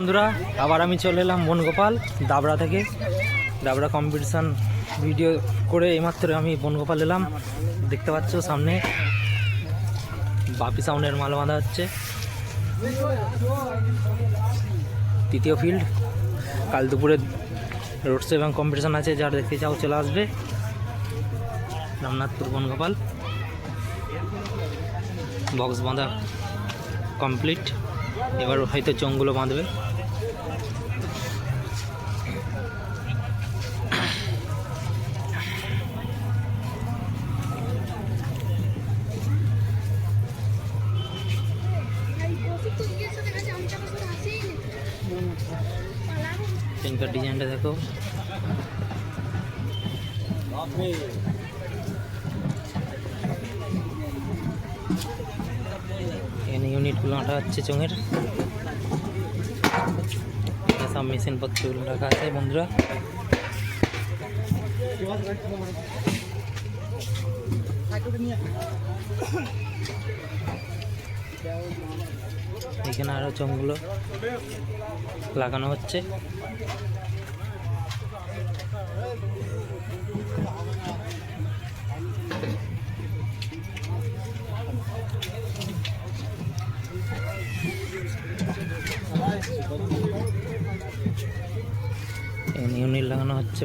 বন্ধুরা, আবার আমি চলে এলাম বনগোপাল, দাবড়া থেকে। দাবড়া কম্পিটিশান ভিডিও করে এইমাত্র আমি বনগোপাল এলাম। দেখতে পাচ্ছ সামনে, বাপি সাউন্ডের মাল বাঁধা হচ্ছে। তৃতীয় ফিল্ড কাল দুপুরে রোড শো এবং কম্পিটিশান আছে, যারা দেখতে চাও চলে আসবে। রামনাথপুর বনগোপাল। বক্স বাঁধা কমপ্লিট এবার হয়তো চোঙগুলো বাঁধবে। ট্যাঙ্কার ডিজাইনটা দেখো। এখানে ইউনিটগুলো আঁটা হচ্ছে চোঙের। সব মেশিন পত্রগুলো রাখা আছে বন্ধুরা। এখানে আরও চোঙগুলো লাগানো হচ্ছে। এখানে হচ্ছে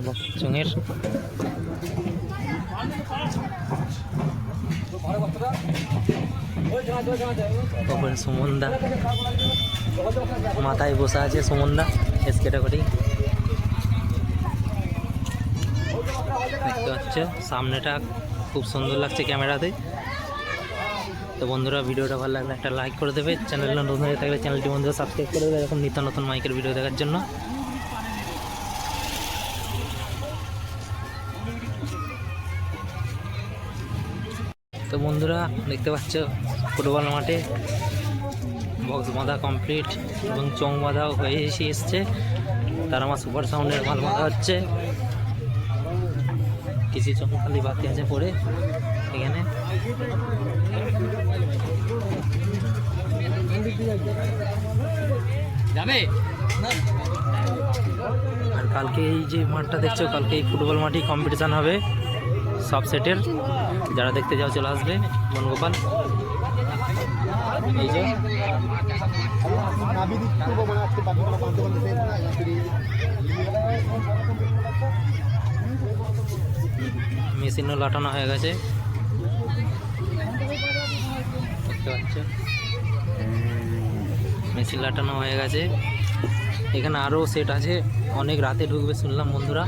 ওপরে সুমনদা। মাথায় বসে আছে সুমনদা এস ক্যাটাগরি দেখতে পাচ্ছ, সামনেটা খুব সুন্দর লাগছে ক্যামেরাতে। তো বন্ধুরা, ভিডিওটা ভালো লাগলে একটা লাইক করে দেবে। চ্যানেল নতুন হয়ে থাকলে চ্যানেলটি বন্ধুরা সাবস্ক্রাইব করে দেবে। এরকম নিত্য নতুন মাইকের ভিডিও দেখার জন্য। তো বন্ধুরা, দেখতে পাচ্ছ, ফুটবল মাঠে বক্স বাঁধা কমপ্লিট এবং চং বাঁধাও হয়ে এসে এসছে। তার আমার সুপার সাউন্ডের মাল বাঁধা হচ্ছে। কিছু চং খালি বাকি আছে পরে এখানে। যাবে? আর কালকে এই যে মাঠটা দেখছ, কালকে এই ফুটবল মাঠেই কম্পিটিশান হবে। সব সেটের। যারা দেখতে যাও, চলে আসবে বনগোপাল এই যে। মেশিনও লাটানো হয়ে গেছে। দেখতে মেশিন লাটানো হয়ে গেছে। এখানে আরও সেট আছে। অনেক রাতে ঢুকবে, শুনলাম বন্ধুরা।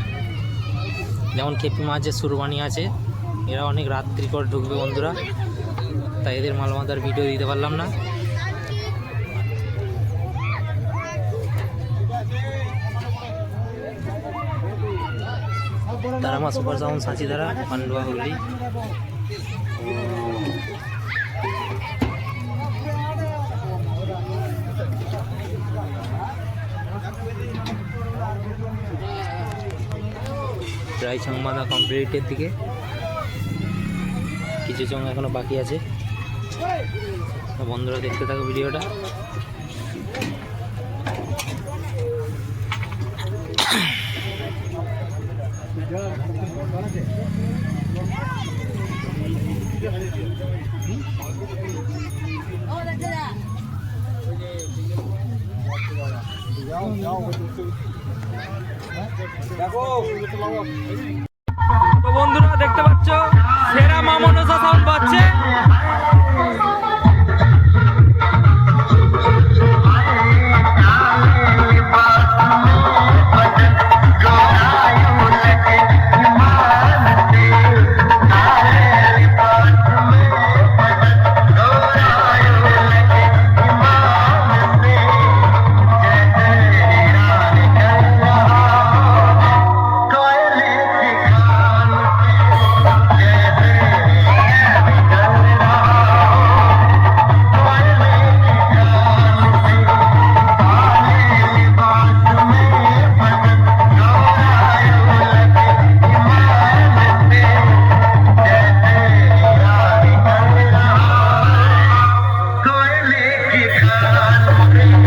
যেমন খেপি মাছের সুরবানি আছে, এরা অনেক রাত্রি করে ঢুকবে বন্ধুরা। তাই এদের মালমাতার ভিডিও দিতে পারলাম না। তারা মা সুপার সাউন্ড সাঁচি দ্বারা পান্ডুয়া হুগলি। প্রায় চং কমপ্লিটের দিকে। কিছু চং এখনও বাকি আছে। বন্ধুরা দেখতে থাকো ভিডিওটা। তো বন্ধুরা দেখতে পাচ্ছ? সেরা মামনসা সাউন্ড পাচ্ছে। hermano.